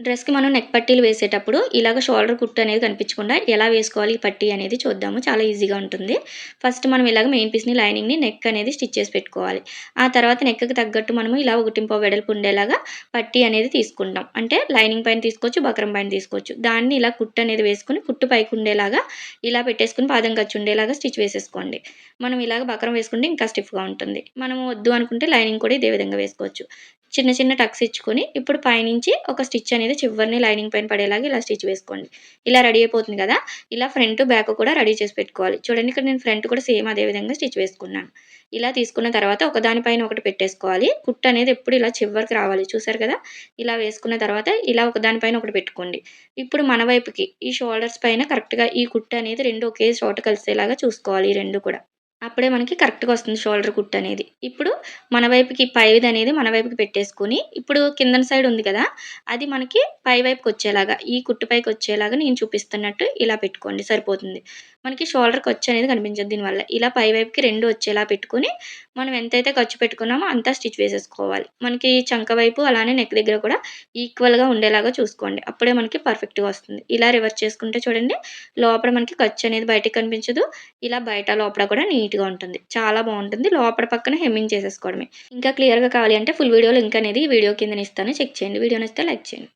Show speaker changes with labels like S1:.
S1: డ్రెస్‌కి మనం నెక్ పట్టీలు వేసేటప్పుడు ఇలాగ షోల్డర్ కుట్టు అనేది కనిపించకుండా ఎలా వేసుకోవాలి ఈ పట్టీ అనేది చూద్దాము. చాలా ఈజీగా ఉంటుంది. ఫస్ట్ మనం ఇలాగ మెయిన్ పీస్‌ని లైనింగ్‌ని నెక్ అనేది స్టిచ్ చేసి పెట్టుకోవాలి. ఆ తర్వాత నెక్‌కి తగ్గట్టు మనము ఇలా ఒకటింపో వెడల్పు ఉండేలాగా పట్టీ అనేది తీసుకుంటాం. అంటే లైనింగ్ పైన తీసుకోవచ్చు, బక్రం పైన తీసుకోవచ్చు. దాన్ని ఇలా కుట్టు అనేది వేసుకొని కుట్టు పైకి ఉండేలాగా ఇలా పెట్టేసుకొని పాదం ఖర్చు ఉండేలాగా స్టిచ్ వేసేసుకోండి. మనం ఇలాగ బక్రం వేసుకుంటే ఇంకా స్టిఫ్‌గా ఉంటుంది. మనం వద్దు అనుకుంటే లైనింగ్ కూడా ఇదే విధంగా వేసుకోవచ్చు. చిన్న చిన్న టక్స్ ఇచ్చుకొని ఇప్పుడు పైనుంచి ఒక స్టిచ్ అనేది చివరిని లైనింగ్ పైన పడేలాగా ఇలా స్టిచ్ వేసుకోండి. ఇలా రెడీ అయిపోతుంది కదా! ఇలా ఫ్రంట్, బ్యాక్ కూడా రెడీ చేసి పెట్టుకోవాలి. చూడండి ఇక్కడ నేను ఫ్రంట్ కూడా సేమ్ అదే విధంగా స్టిచ్ వేసుకున్నాను. ఇలా తీసుకున్న తర్వాత ఒకదానిపైన ఒకటి పెట్టేసుకోవాలి. కుట్టు అనేది ఎప్పుడు ఇలా చివరికి రావాలి. చూసారు కదా! ఇలా వేసుకున్న తర్వాత ఇలా ఒకదానిపైన ఒకటి పెట్టుకోండి. ఇప్పుడు మన వైపుకి ఈ షోల్డర్స్ పైన కరెక్ట్‌గా ఈ కుట్టు అనేది రెండు ఒకే చోట కలిసేలాగా చూసుకోవాలి ఈ రెండు కూడా. అప్పుడే మనకి కరెక్ట్‌గా వస్తుంది షోల్డర్ కుట్టు అనేది. ఇప్పుడు మన వైపుకి పైది అనేది మన వైపుకి పెట్టేసుకొని ఇప్పుడు కిందన సైడ్ ఉంది కదా! అది మనకి పై వైపుకి వచ్చేలాగా ఈ కుట్టు పైకి వచ్చేలాగా నేను చూపిస్తున్నట్టు ఇలా పెట్టుకోండి సరిపోతుంది. మనకి షోల్డర్ ఖర్చు అనేది కనిపించదు దీనివల్ల. ఇలా పై వైపుకి రెండు వచ్చేలా పెట్టుకొని మనం ఎంతైతే ఖర్చు పెట్టుకున్నామో అంతా స్టిచ్ వేసేసుకోవాలి. మనకి చంక వైపు అలానే నెక్ దగ్గర కూడా ఈక్వల్‌గా ఉండేలాగా చూసుకోండి. అప్పుడే మనకి పర్ఫెక్ట్‌గా వస్తుంది. ఇలా రివర్స్ చేసుకుంటే చూడండి లోపల మనకి ఖర్చు అనేది బయటకి కనిపించదు. ఇలా బయట లోపల కూడా నీట్‌గా ఉంటుంది. చాలా బాగుంటుంది లోపల పక్కన హెమ్మింగ్ చేసేసుకోవడమే. ఇంకా క్లియర్‌గా కావాలి అంటే ఫుల్ వీడియో లింక్ అనేది వీడియో కింద ఇస్తాను చెక్ చేయండి. వీడియో నచ్చితే లైక్ చేయండి.